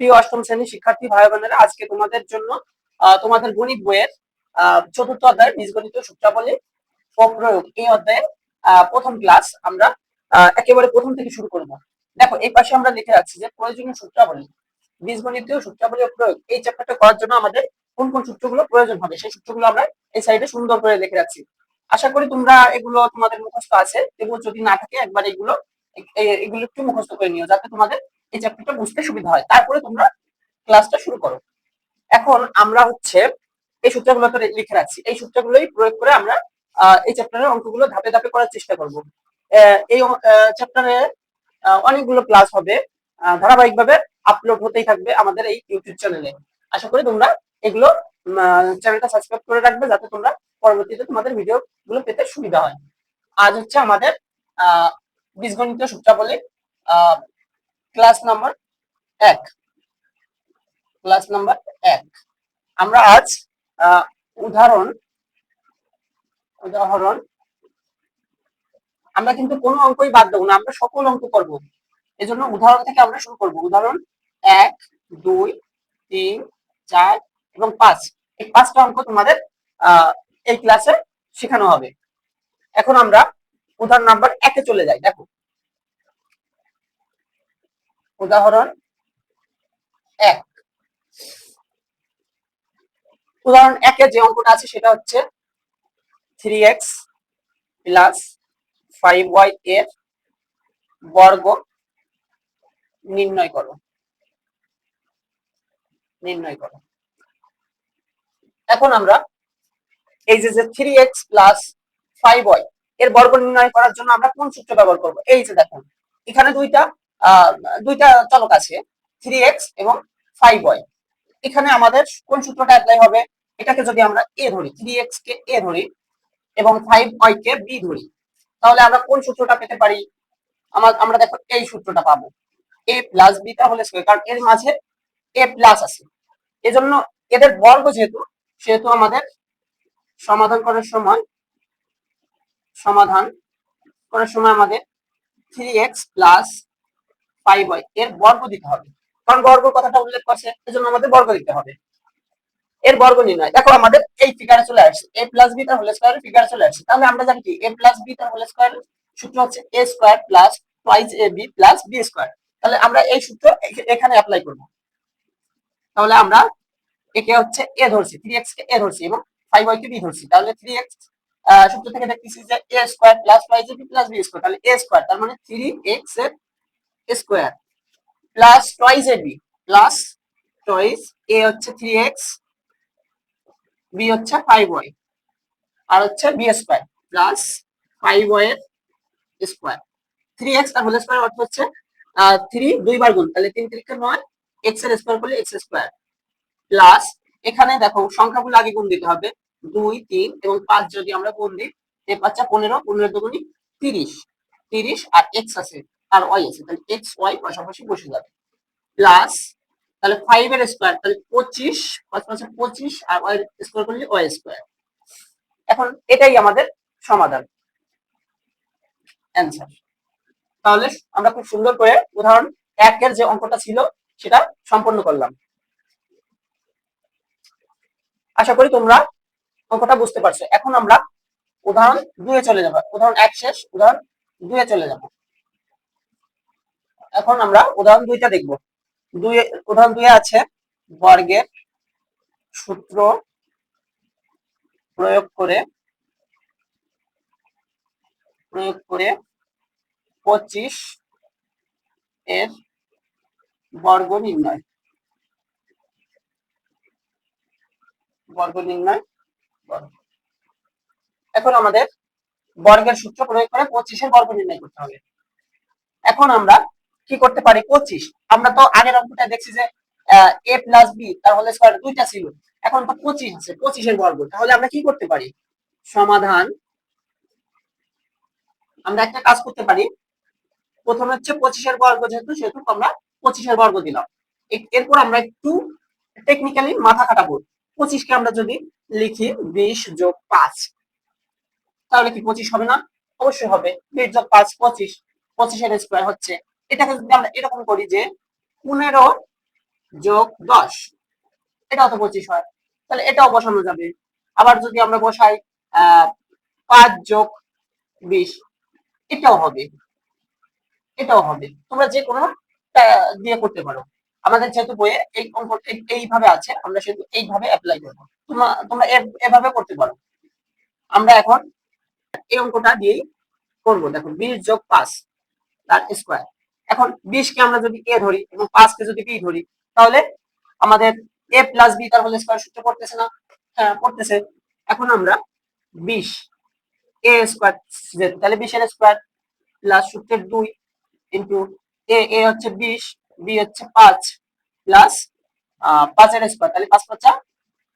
প্রিয় অষ্টম শ্রেণির শিক্ষার্থী ভাই বোনেরা, আজকে তোমাদের জন্য তোমাদের গণিত বইয়ের চতুর্থ অধ্যায় বীজগণিত সূত্রাবলী ও প্রয়োগ। এই অধ্যায়ের প্রথম ক্লাস আমরা একেবারে প্রথম থেকে শুরু করব। দেখো, এই পাশে আমরা লিখে রাখছি যে প্রয়োজনীয় সূত্রাবলী, বীজগণিতীয় সূত্রাবলী ও প্রয়োগ, এই চ্যাপ্টারটা করার জন্য আমাদের কোন কোন সূত্রগুলো প্রয়োজন হবে, সেই সূত্রগুলো আমরা এই সাইডে সুন্দর করে লিখে রাখছি। আশা করি তোমরা এগুলো তোমাদের মুখস্থ আছে এগুলো যদি না থাকে, একবার এগুলো এগুলো একটু মুখস্থ করে নিও, যাতে তোমাদের এই চ্যাপ্টারটা বুঝতে সুবিধা হয়। তারপরে তোমরা ক্লাসটা শুরু করো। এখন আমরা হচ্ছে এই সূত্রগুলো তো লিখে রাখছি। এই সূত্রগুলোই প্রয়োগ করে আমরা এই চ্যাপ্টারের অঙ্কগুলো ধাপে ধাপে করার চেষ্টা করব। এই চ্যাপ্টারে অনেকগুলো ক্লাস হবে। ধারাবাহিকভাবে আপলোড হতেই থাকবে আমাদের এই ইউটিউব চ্যানেলে আশা করি তোমরা এগুলো চ্যানেলটা সাবস্ক্রাইব করে রাখবে যাতে তোমরা পরবর্তীতে তোমাদের ভিডিও গুলো পেতে সুবিধা হয়। আজ হচ্ছে আমাদের, আহ, বীজগণিত সূত্রাবলী। ক্লাস নাম্বার এক। ক্লাস নাম্বার এক। আমরা আজ উদাহরণ উদাহরণ, আমরা কিন্তু কোনো অঙ্কই বাদ দেবো না, আমরা সকল অঙ্ক করব। এজন্য উদাহরণ থেকে আমরা শুরু করব। উদাহরণ এক, দুই, তিন, চার এবং পাঁচ। এই পাঁচটা অঙ্ক তোমাদের এই ক্লাসে শেখানো হবে। এখন আমরা উদাহরণ নাম্বার একে চলে যাই। দেখো উদাহরণ এক। উদাহরণ একে যে অঙ্কটা আছে সেটা হচ্ছে three X plus five Y এর বর্গ নির্ণয় করো। নির্ণয় করো। এখন আমরা এই যে যে three X plus five Y এর বর্গ নির্ণয় করার জন্য আমরা কোন সূত্র ব্যবহার করব? এই যে দেখুন, এখানে দুইটা দুইটা চলক আছে থ্রি এক্স এবং ফাইভ ওয়াই এখানে আমাদের কোন সূত্রটা অ্যাপ্লাই হবে? এটাকে যদি আমরা এ ধরি থ্রি এক্স কে এ ধরি এবং ফাইভ ওয়াই কে বি ধরি, তাহলে আমরা কোন সূত্রটা পেতে পারি? আমার আমরা দেখো এই সূত্রটা পাবো। এ প্লাস বি তাহলে স্কয়ার কারণ এর মাঝে এ প্লাস আছে। এজন্য এদের বর্গ যেহেতু, সেহেতু আমাদের সমাধান করার সময়, সমাধান করার সময় আমাদের three X plus five Y এর বর্গ দিতে হবে। কারণ বর্গ কথাটা উল্লেখ করছে, এজন্য আমাদের বর্গ দিতে হবে। এর বর্গ নির্ণয়। দেখো, আমাদের এই ফিগারে চলে আসছে এ প্লাস বি তার হোল স্কয়ার ফিগারে চলে আসছে। তাহলে আমরা জানি কি? এ প্লাস বি তার হোল স্কয়ার সূত্র হচ্ছে A square plus twice A B plus B square তাহলে আমরা এই সূত্র এখানে অ্যাপ্লাই করব। তাহলে আমরা একে হচ্ছে এ ধরছি থ্রি এক্স কে এ ধরছি এবং ফাইভ ওয়াই কে বি ধরছি। তাহলে থ্রি এক্স সূত্র থেকে দেখতেছি যে A square plus twice A B plus B square তাহলে এ স্কয়ার তার মানে থ্রি এক্সের square plus twice A B plus twice A হচ্ছে থ্রি এক্স বি হচ্ছে ফাইভ ওয়াই আর হচ্ছে B square plus five Y square three X তার whole square অর্থ হচ্ছে থ্রি দুইবার গুণ, তাহলে তিন তিরিকে নয় এক্সের স্কোয়ার করলে এক্স স্কোয়ার প্লাস এখানে দেখো সংখ্যাগুলো আগে গুণ দিতে হবে, দুই, তিন এবং পাঁচ যদি আমরা গুণ দিই পাঁচটা পনেরো পনেরো দুগুণি তিরিশ তিরিশ আর এক্স আছে। আর ওয়াই আছে, তাহলে এক্স ওয়াই পাশাপাশি বসে যাবে। প্লাস তাহলে ফাইভ এর স্কোয়ার তাহলে পঁচিশ, পাঁচ পাঁচে পঁচিশ, আর ওয়াই স্কোয়ার করলে ওয়াই স্কোয়ার এখন এটাই আমাদের সমাধান। অ্যান্সার তাহলে আমরা খুব সুন্দর করে উদাহরণ একের যে অঙ্কটা ছিল, সেটা সম্পন্ন করলাম। আশা করি তোমরা অঙ্কটা বুঝতে পারছ। এখন আমরা উদাহরণ দুয়ে চলে যাব। উদাহরণ এক শেষ, উদাহরণ দুয়ে চলে যাব। এখন আমরা উদাহরণ দুইটা দেখব। দুই, উদাহরণ দুয়ে আছে বর্গের সূত্র প্রয়োগ করে প্রয়োগ করে পঁচিশ এর বর্গ নির্ণয়। বর্গ নির্ণয় এখন আমাদের বর্গের সূত্র প্রয়োগ করে পঁচিশের বর্গ নির্ণয় করতে হবে। এখন আমরা কি করতে পারি? পঁচিশ। আমরা তো আগের অঙ্কটা দেখছি যে এ প্লাস বি তার স্কোয়ার দুইটা ছিল। এখন তো পঁচিশ আছে, পঁচিশের বর্গ। তাহলে আমরা কি করতে পারি? সমাধান। আমরা একটা কাজ করতে পারি। প্রথমে হচ্ছে পঁচিশের বর্গ যেহেতু, সেহেতু আমরা পঁচিশের বর্গ দিলাম। এরপর আমরা একটু টেকনিক্যালি মাথা কাটাবো পঁচিশকে আমরা যদি লিখি বিশ যোগ পাঁচ, তাহলে কি পঁচিশ হবে না? অবশ্যই হবে। বিশ যোগ পাঁচ, পঁচিশ। পঁচিশের স্কোয়ার হচ্ছে এটাকে যদি আমরা এরকম করি যে পনেরো যোগ দশ। এটাও তো পঁচিশ হয়। তাহলে এটাও বসানো যাবে। আবার যদি আমরা বসাই পাঁচ যোগ বিশ, এটাও হবে। এটাও হবে। তোমরা যে কোনো দিয়ে করতে পারো। আমাদের যেহেতু বইয়ে এই অঙ্ক, এই- এইভাবে আছে, আমরা সেহেতু এইভাবে অ্যাপ্লাই করব। তোমরা তোমরা এভাবে করতে পারো। আমরা এখন এই অঙ্কটা দিয়েই করব। দেখো, বিশ যোগ পাঁচ, তার স্কোয়ার এখন বিশকে আমরা যদি এ ধরি এবং পাঁচকে যদি বি ধরি, তাহলে আমাদের এ প্লাস বি তার হোল স্কোয়ার সূত্র পড়তেছে না? হ্যাঁ পড়তেছে। এখন আমরা বিশ এ স্কোয়ার তাহলে বিশের স্কোয়ার প্লাস সূত্রের দুই ইন্টু এ এ হচ্ছে বিশ বি হচ্ছে পাঁচ প্লাস পাঁচের স্কোয়ার তাহলে পাঁচ পাঁচা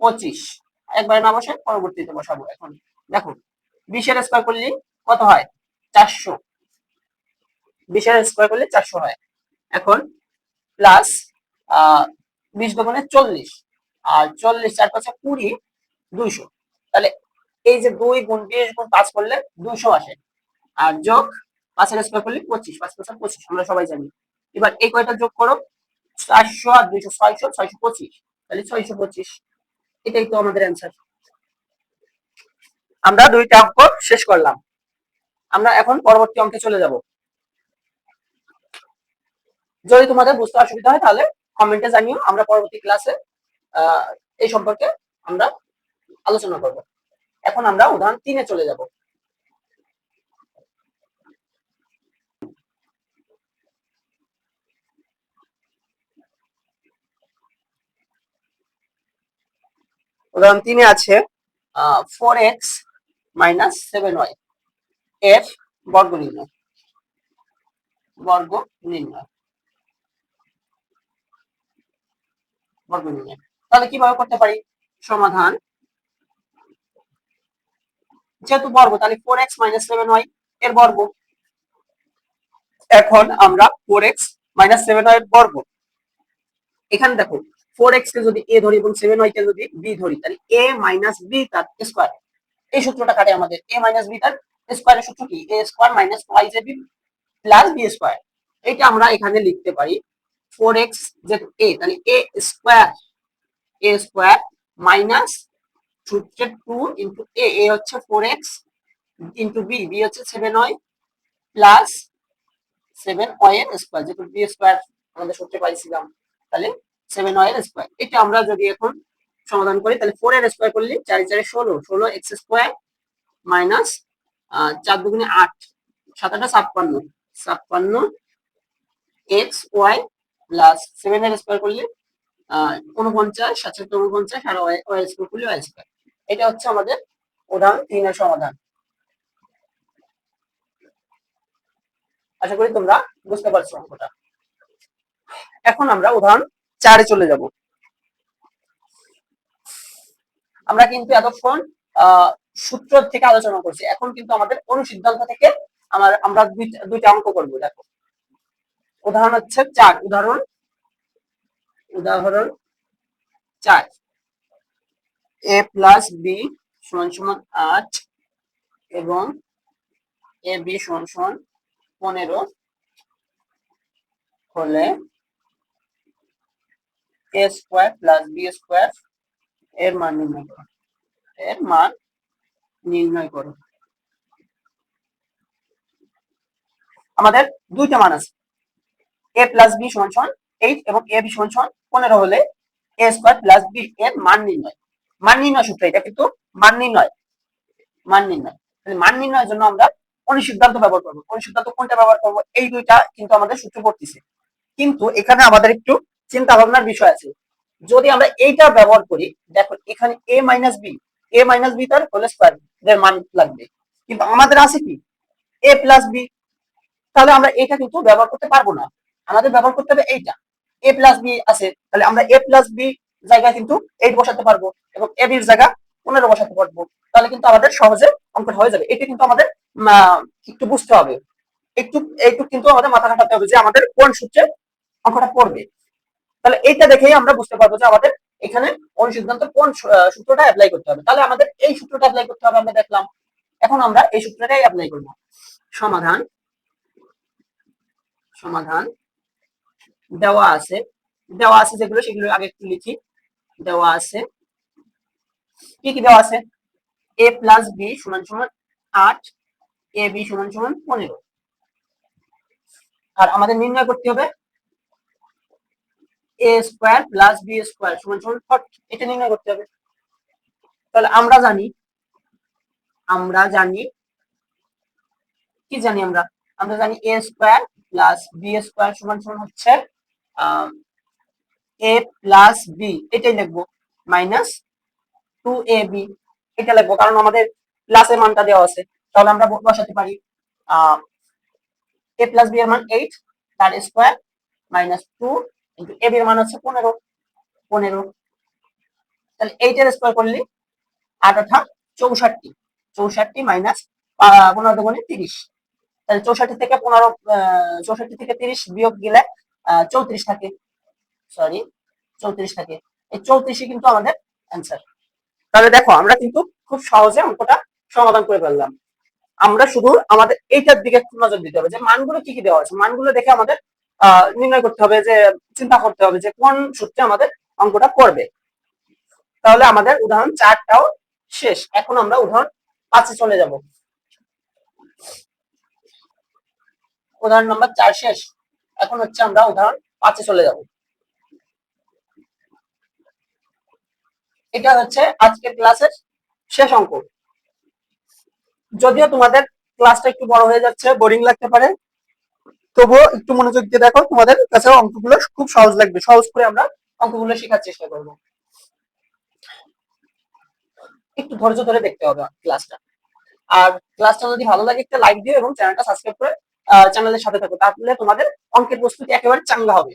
পঁচিশ। একবারে না বসে পরবর্তীতে বসাবো এখন। দেখো, বিশের স্কোয়ার করলে কত হয়? চারশো। বিশের স্কোয়ার করলে চারশো হয়। এখন প্লাস বিশ দোকানে চল্লিশ। আর চল্লিশ চার পাঁচে কুড়ি, দুইশো। তাহলে এই যে দুই গুণ বিশ গুণ পাঁচ করলে দুইশো আসে। আর যোগ পাঁচের স্কোয়ার করলে পঁচিশ, পাঁচ পাঁচ পঁচিশ, আমরা সবাই জানি। এবার এই কয়টা যোগ করো? চারশো আর দুইশো ছয়শো ছয়শো পঁচিশ। তাহলে ছয়শো পঁচিশ। এটাই তো আমাদের অ্যান্সার আমরা দুইটা অঙ্ক শেষ করলাম। আমরা এখন পরবর্তী অঙ্কে চলে যাব। যদি তোমাদের বুঝতে অসুবিধা হয়, তাহলে কমেন্টে জানিও। আমরা পরবর্তী ক্লাসে এই সম্পর্কে আমরা আলোচনা করব। এখন আমরা উদাহরণ তিনে চলে যাব। উদাহরণ তিনে আছে four X minus seven Y এর বর্গ নির্ণয় বর্গ নির্ণয় বর্গ নির্ণয় তাহলে কীভাবে করতে পারি? সমাধান। যেহেতু বর্গ, তাহলে four X minus seven Y এর বর্গ। এখন আমরা four X minus seven Y এর বর্গ। এখানে দেখো ফোর এক্স কে যদি এ ধরি এবং সেভেন ওয়াই কে যদি বি ধরি, তাহলে এ মাইনাস বি তার স্কোয়ার এই সূত্রটা কাটে আমাদের। এ মাইনাস বি তার স্কোয়ারের সূত্র কি? A square minus Y J B plus B square এটা আমরা এখানে লিখতে পারি। ফোর এক্স যেহেতু এ তাহলে A square A square minus সূত্রের টু ইন্টু এ এ হচ্ছে four X into B B হচ্ছে seven Y plus seven Y এর স্কোয়ার যেহেতু বি স্কোয়ার আমাদের সূত্রে পাইছিলাম, তাহলে সেভেন ওয়াই এর স্কোয়ার এটা আমরা যদি এখন সমাধান করি, তাহলে ফোর এর স্কোয়ার করলে চারি চারি ষোলো ষোলো এক্স স্কোয়ার মাইনাস চার দুগুণে আট সাত আটা ছাপ্পান্ন ছাপ্পান্ন এক্স ওয়াই প্লাস সেভেন এর স্কোয়ার করলে উনপঞ্চাশ সাতষট্টি উনপঞ্চাশ আর ওয়াই স্কোয়ার করলে ওয়াই স্কোয়ার এটা হচ্ছে আমাদের উদাহরণ তিনের সমাধান। আশা করি তোমরা বুঝতে পারছ অঙ্কটা। এখন আমরা উদাহরণ চারে চলে যাব। আমরা কিন্তু এতক্ষণ সূত্র থেকে আলোচনা করছি। এখন কিন্তু আমাদের অনুসিদ্ধান্ত থেকে আমার, আমরা দুইটা অঙ্ক করব, দেখো। উদাহরণ হচ্ছে চার। উদাহরণ উদাহরণ চার। এ প্লাস বি সমান সমান আট এবং এ বি সমান সমান পনেরো হলে A square plus B square এর মান নির্ণয় করো। এর মান নির্ণয় করো। আমাদের দুইটা মান আছে। এ প্লাস বি সমান সমান এইট এবং এ বি সমান সমান পনেরো হলে এ স্কোয়ার প্লাস বি এর মান নির্ণয়। মান নির্ণয় সূত্র, এটা কিন্তু মান নির্ণয়। মান নির্ণয়। মান নির্ণয়ের জন্য আমরা অনুসিদ্ধান্ত ব্যবহার করব। অনুসিদ্ধান্ত কোনটা ব্যবহার করব? এই দুইটা কিন্তু আমাদের সূত্র পড়তেছে। কিন্তু এখানে আমাদের একটু চিন্তা ভাবনার বিষয় আছে। যদি আমরা এইটা ব্যবহার করি, দেখো এখানে A minus B A minus B তার হোল স্কোয়ার মান লাগবে। কিন্তু আমাদের আছে কি? এ প্লাস বি তাহলে আমরা এটা কিন্তু ব্যবহার করতে পারব না। আমাদের ব্যবহার করতে হবে এইটা। এ প্লাস বি আছে, তাহলে আমরা এ প্লাস বি জায়গায় কিন্তু এইট বসাতে পারব এবং এ বির জায়গা পনেরো বসাতে পারব। তাহলে কিন্তু আমাদের সহজে অঙ্কটা হয়ে যাবে। এটা কিন্তু আমাদের একটু বুঝতে হবে। একটু একটু কিন্তু আমাদের মাথা খাটাতে হবে যে আমাদের কোন সূত্রে অঙ্কটা পড়বে। তাহলে এইটা দেখেই আমরা বুঝতে পারব যে আমাদের এখানে অনুসিদ্ধান্ত কোন সূত্রটা অ্যাপ্লাই করতে হবে। তাহলে আমাদের এই সূত্রটা অ্যাপ্লাই করতে হবে আমরা দেখলাম। এখন আমরা এই সূত্রটাই অ্যাপ্লাই করব। সমাধান সমাধান দেওয়া আছে। দেওয়া আছে যেগুলো, সেগুলো আগে একটু লিখি। দেওয়া আছে। কি কি দেওয়া আছে? এ প্লাস বি সমান সমান আট এ বি সমান সমান পনেরো। আর আমাদের নির্ণয় করতে হবে A square plus B square সমান সমান ফর্টি। এটা নির্ণয় করতে হবে। তাহলে আমরা জানি আমরা জানি, কি জানি আমরা? আমরা জানি A square plus B square সমান সমান হচ্ছে এ প্লাস বি এটাই লিখব মাইনাস টু এ বি এটা লিখব, কারণ আমাদের প্লাসের মানটা দেওয়া আছে, তাহলে আমরা বসাতে পারি এ প্লাস বি এর মান এইট তার square minus two into A B এর মান হচ্ছে পনেরো পনেরো। তাহলে এইটের স্কোয়ার করলে আট আঠা চৌষট্টি চৌষট্টি মাইনাস পনেরো দুগুণে তিরিশ। তাহলে চৌষট্টি থেকে পনেরো চৌষট্টি থেকে তিরিশ বিয়োগ গেলে চৌত্রিশ থাকে। সরি চৌত্রিশ থাকে। এই চৌত্রিশই কিন্তু আমাদের অ্যান্সার তাহলে দেখো, আমরা কিন্তু খুব সহজে অঙ্কটা সমাধান করে ফেললাম। আমরা শুধু আমাদের এইটার দিকে একটু নজর দিতে হবে যে মানগুলো কি কি দেওয়া আছে। মানগুলো দেখে আমাদের নির্ণয় করতে হবে যে, চিন্তা করতে হবে যে কোন সূত্রে আমাদের অঙ্কটা করবে। তাহলে আমাদের উদাহরণ চারটাও শেষ। এখন আমরা উদাহরণ পাঁচে চলে যাব। উদাহরণ নম্বর চার শেষ। এখন হচ্ছে আমরা উদাহরণ পাঁচে চলে যাব। এটা হচ্ছে আজকের ক্লাসের শেষ অঙ্ক। যদিও তোমাদের ক্লাসটা একটু বড় হয়ে যাচ্ছে বোরিং লাগতে পারে, তবুও একটু মনোযোগ দিয়ে দেখো, তোমাদের কাছে অঙ্কগুলো খুব সহজ লাগবে। সহজ করে আমরা অঙ্কগুলো শেখার চেষ্টা করব। একটু ধৈর্য ধরে দেখতে হবে ক্লাসটা। আর ক্লাসটা যদি ভালো লাগে একটা লাইক দিও এবং চ্যানেলটা সাবস্ক্রাইব করে চ্যানেলের সাথে থাকো, তাহলে তোমাদের অঙ্কের প্রস্তুতি একেবারে চাঙ্গা হবে।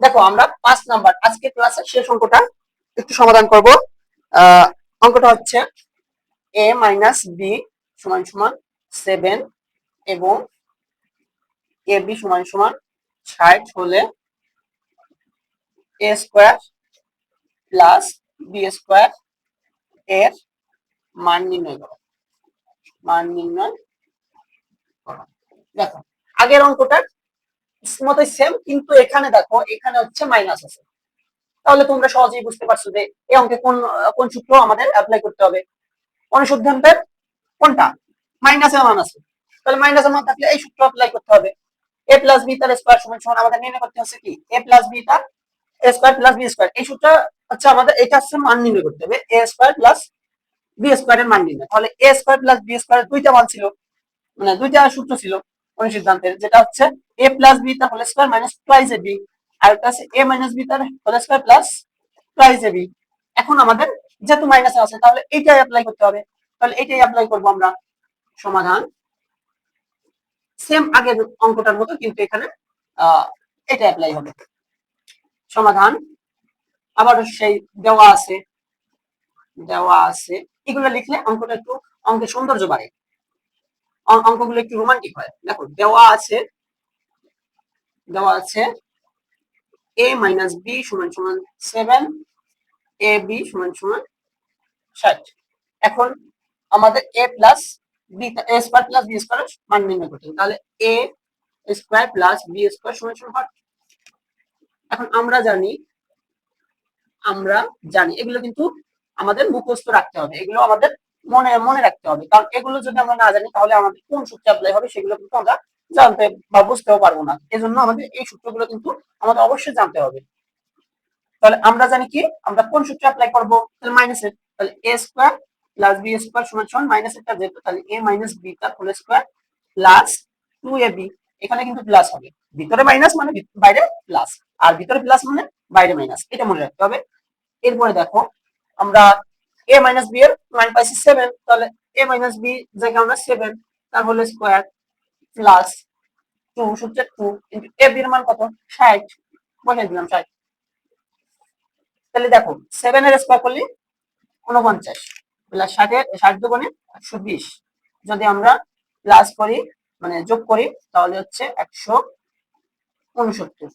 দেখো, আমরা পাঁচ নাম্বার, আজকে ক্লাসের শেষ অঙ্কটা একটু সমাধান করব। অঙ্কটা হচ্ছে এ মাইনাস বি সমান সমান সেভেন এবং এ বি সমান সমান ষাট হলে A square plus B square এর মান নির্ণয় মান নির্ণয় করো। দেখো, আগের অঙ্কটার মতোই সেম কিন্তু এখানে দেখো, এখানে হচ্ছে মাইনাস আছে। তাহলে তোমরা সহজেই বুঝতে পারছ যে এই অঙ্কে কোন কোন সূত্র আমাদের অ্যাপ্লাই করতে হবে। অনুসিদ্ধান্তের কোনটা? মাইনাসের মান আছে। তাহলে মাইনাসের মান থাকলে এই সূত্র অ্যাপ্লাই করতে হবে। এ প্লাস বি তার স্কোয়ার সমান সমান আমাদের নির্ণয় করতে হচ্ছে কি? এ প্লাস বি তার স্কোয়ার প্লাস বি স্কোয়ার এই সূত্র হচ্ছে আমাদের, এটা হচ্ছে মান নির্ণয় করতে হবে। এ স্কোয়ার প্লাস বি স্কোয়ারের মান নির্ণয়। তাহলে এ স্কোয়ার প্লাস বি স্কোয়ারের দুইটা মান ছিল। মানে দুইটা সূত্র ছিল। অনুসিদ্ধান্তের যেটা হচ্ছে এ প্লাস বি তার whole square minus twice A B আর একটা আছে এ মাইনাস বি তার whole square plus twice A B এখন আমাদের যেহেতু মাইনাস আছে, তাহলে এইটাই অ্যাপ্লাই করতে হবে। তাহলে এটাই অ্যাপ্লাই করব আমরা। সমাধান। সেম আগের অঙ্কটার মতো কিন্তু এখানে এটা অ্যাপ্লাই হবে। সমাধান। আবার সেই দেওয়া আছে দেওয়া আছে। এগুলো লিখলে অঙ্কটা একটু, অঙ্কের সৌন্দর্য বাড়ে। অঙ্কগুলো একটু রোমান্টিক হয়। দেখো, দেওয়া আছে দেওয়া আছে এ মাইনাস বি সমান সমান সেভেন এ বি সমান সমান ষাট। এখন আমাদের A plus B A square plus B square মান নির্ণয় করতে হবে। তাহলে A square plus B square সমান সমান হয়। এখন আমরা জানি আমরা জানি, এগুলো কিন্তু আমাদের মুখস্থ রাখতে হবে। এগুলো আমাদের মনে মনে রাখতে হবে। কারণ এগুলো যদি আমরা না জানি, তাহলে আমাদের কোন সূত্রে অ্যাপ্লাই হবে সেগুলো কিন্তু আমরা জানতে বা বুঝতেও পারব না। এজন্য আমাদের এই সূত্রগুলো কিন্তু আমাদের অবশ্যই জানতে হবে। তাহলে আমরা জানি কি? আমরা কোন সূত্রে অ্যাপ্লাই করব? তাহলে মাইনাসের তাহলে A square plus B square সমান সমান মাইনাস একটা যেহেতু, তাহলে এ মাইনাস বি তার whole square plus two A B এখানে কিন্তু প্লাস হবে। ভিতরে মাইনাস মানে বাইরে প্লাস আর ভিতরে প্লাস মানে বাইরে মাইনাস এটা মনে রাখতে হবে। এরপরে দেখো, আমরা এ মাইনাস বি এর মান পাইছি সেভেন তাহলে এ মাইনাস বি জায়গায় আমরা সেভেন তার হোল স্কোয়ার প্লাস টু সূত্রের টু কিন্তু এ এর মান কত? ষাট। বসাই দিলাম, ষাট। তাহলে দেখো সেভেন এর স্কোয়ার করলে উনপঞ্চাশ প্লাস ষাটের ষাট দুগুণে একশো বিশ। যদি আমরা প্লাস করি মানে যোগ করি, তাহলে হচ্ছে একশো উনসত্তর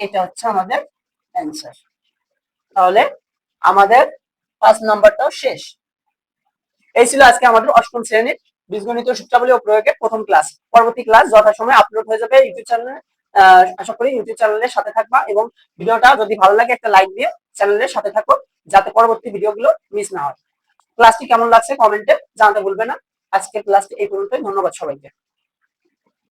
এটা হচ্ছে আমাদের অ্যান্সার তাহলে আমাদের পাঁচ নাম্বারটাও শেষ। এই ছিল আজকে আমাদের অষ্টম শ্রেণির বীজগণিত সূত্রাবলী ও প্রয়োগের প্রথম ক্লাস। পরবর্তী ক্লাস যথাসময়ে আপলোড হয়ে যাবে ইউটিউব চ্যানেলে। আশা করি ইউটিউব চ্যানেলের সাথে থাকবা এবং ভিডিওটা যদি ভালো লাগে একটা লাইক দিয়ে চ্যানেলের সাথে থাকো যাতে পরবর্তী ভিডিওগুলো মিস না হয়। ক্লাসটি কেমন লাগছে কমেন্টে জানাতে ভুলবে না। আজকের ক্লাসটি এই পর্যন্তই। ধন্যবাদ সবাইকে।